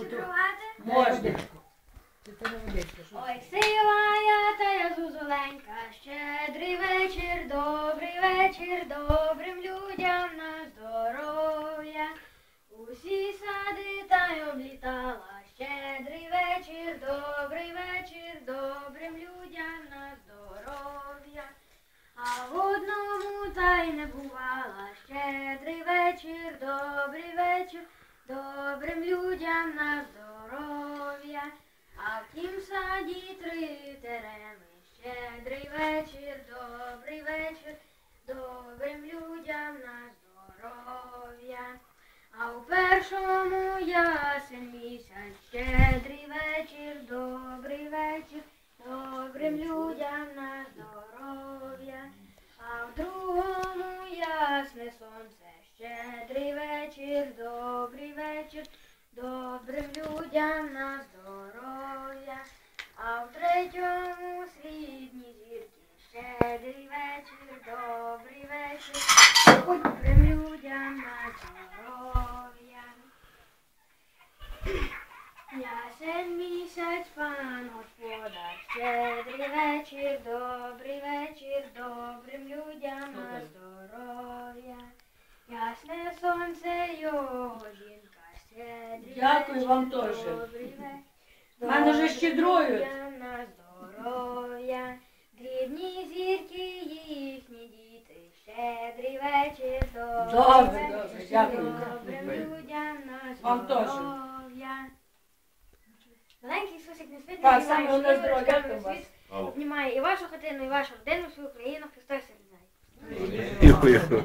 щедрувати? Можна. Ой, сила я та я зузоленька, щедрий вечір, добрий вечір, добрим людям на здоров'я. Усі сади та й облітала, щедрий вечір, добрий вечір, добрим людям на здоров'я. А в одному та й не бувала, щедрий вечір, добрий вечір, добрим людям на здоров'я. А в тім саді три тереми, щедрий вечір, добрий вечір, добрим людям на здоров'я. А у першому ясен місяць, щедрий вечір, добрий вечір, добрим людям на здоров'я. А в другому ясне сонце, щедрий вечір, добрий А в третьому срібні зірки, щедрий вечір, добрий вечір, добрим людям на здоров'я. Ясен місяць, пан господар, щедрий вечір, добрий вечір, добрим людям на здоров'я. Ясне сонце його жінка, щедрий Дякую вечір, вам теж. добрий вечір. Мене вже щедрують. На здоров'я. Дрібні зірки їхні діти, щедрий вечір, Добре, добре, дякую. добрим людям на здоров'я. Маленький Ісусик не світ, Так, саме головне здоров'я, дякую вас. Обнімає і вашу хатину, і вашу родину, всю Україну, Христос серед Дякую.